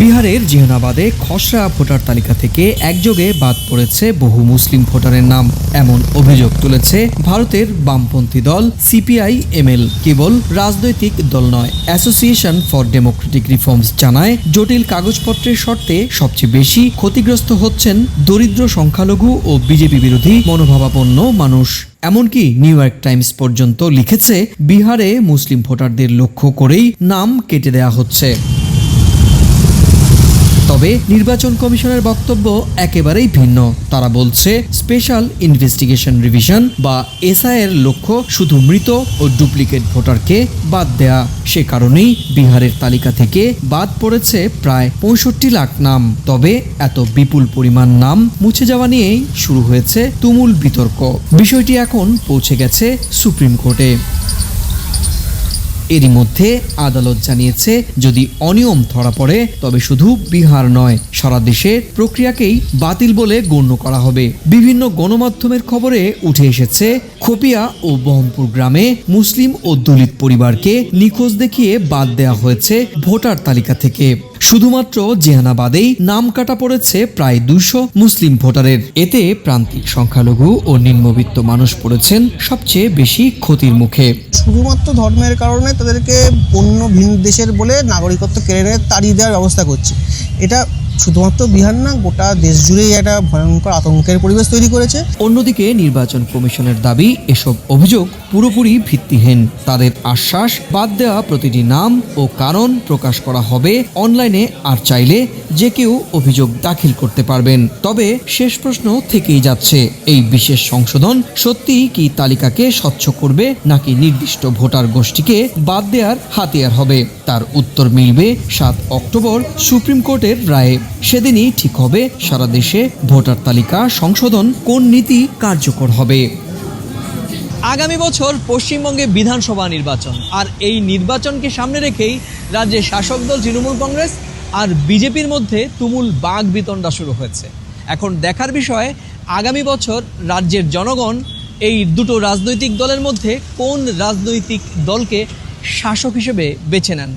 বিহারের জেহানাবাদে খসড়া ভোটার তালিকা থেকে একযোগে বাদ পড়েছে বহু মুসলিম ভোটারের নাম। এমন অভিযোগ তুলেছে ভারতের বামপন্থী দল, সিপিআই, এমএল, কেবল রাজনৈতিক দল নয়। অ্যাসোসিয়েশন ফর ডেমোক্রেটিক রিফর্মস জানায়, জটিল কাগজপত্রের শর্তে সবচেয়ে বেশি ক্ষতিগ্রস্ত হচ্ছেন দরিদ্র সংখ্যালঘু ও বিজেপি বিরোধী মনোভাবাপন্ন মানুষ। এমনকি নিউ ইয়র্ক টাইমস পর্যন্ত লিখেছে, বিহারে মুসলিম ভোটারদের লক্ষ্য করেই নাম কেটে দেয়া হচ্ছে। তবে নির্বাচন কমিশনের বক্তব্য একেবারেই ভিন্ন। তারা বলছে, স্পেশাল ইনভেস্টিগেশন রিভিশন বা এসআই এর লক্ষ্য শুধু মৃত ও ডুপ্লিকেট ভোটারকে বাদ দেয়া। সে কারণেই বিহারের তালিকা থেকে বাদ পড়েছে প্রায় পঁয়ষট্টি লাখ নাম। তবে এত বিপুল পরিমাণ নাম মুছে যাওয়া নিয়েই শুরু হয়েছে তুমুল বিতর্ক। বিষয়টি এখন পৌঁছে গেছে সুপ্রিম কোর্টে। এরই মধ্যে আদালত জানিয়েছে, যদি অনিয়ম ধরা পড়ে, তবে শুধু বিহার নয়, সারা দেশের প্রক্রিয়াকেই বাতিল বলে গণ্য করা হবে। বিভিন্ন গণমাধ্যমের খবরে উঠে এসেছে, খোপিয়া ও বহমপুর গ্রামে মুসলিম ও দলিত পরিবারকে নিখোঁজ দেখিয়ে বাদ দেওয়া হয়েছে ভোটার তালিকা থেকে। শুধুমাত্র জেহানাবাদেই নাম কাটা পড়েছে প্রায় দুশো মুসলিম ভোটারের। এতে প্রান্তিক সংখ্যালঘু ও নিম্নবিত্ত মানুষ পড়েছেন সবচেয়ে বেশি ক্ষতির মুখে। শুধুমাত্র ধর্মের কারণে তাদেরকে অন্য ভিন দেশের বলে নাগরিকত্ব কেড়ে তাড়িয়ে দেওয়ার ব্যবস্থা করছে। এটা শুধুমাত্র বিহার না, গোটা দেশ জুড়েই একটা ভয়ঙ্কর আতঙ্কের পরিবেশ তৈরি করেছে। অন্যদিকে নির্বাচন কমিশনের দাবি, এসব অভিযোগ পুরোপুরি ভিত্তিহীন। তাদের আশ্বাস বাদ দেওয়া প্রতিটি নাম ও কারণ প্রকাশ করা হবে। অনলাইনে আর চাইলে যে কেউ অভিযোগ দাখিল করতে পারবেন। তবে শেষ প্রশ্ন থেকেই যাচ্ছে, এই বিশেষ সংশোধন সত্যিই কি তালিকাকে স্বচ্ছ করবে নাকি নির্দিষ্ট ভোটার গোষ্ঠীকে বাদ দেওয়ার হাতিয়ার হবে? তার উত্তর মিলবে সাত অক্টোবর সুপ্রিম কোর্টের রায়ে। সেদিনই ঠিক হবে, সারা দেশে ভোটার তালিকা সংশোধন কোন নীতি কার্যকর হবে। আগামী বছর পশ্চিমবঙ্গে বিধানসভা নির্বাচন, আর এই নির্বাচনকে সামনে রেখেই রাজ্যের শাসক দল তৃণমূল কংগ্রেস আর বিজেপির মধ্যে তুমুল বাঘ বিতণ্ডা শুরু হয়েছে। এখন দেখার বিষয়, আগামী বছর রাজ্যের জনগণ এই দুটো রাজনৈতিক দলের মধ্যে কোন রাজনৈতিক দলকে শাসক হিসেবে বেছে নেন?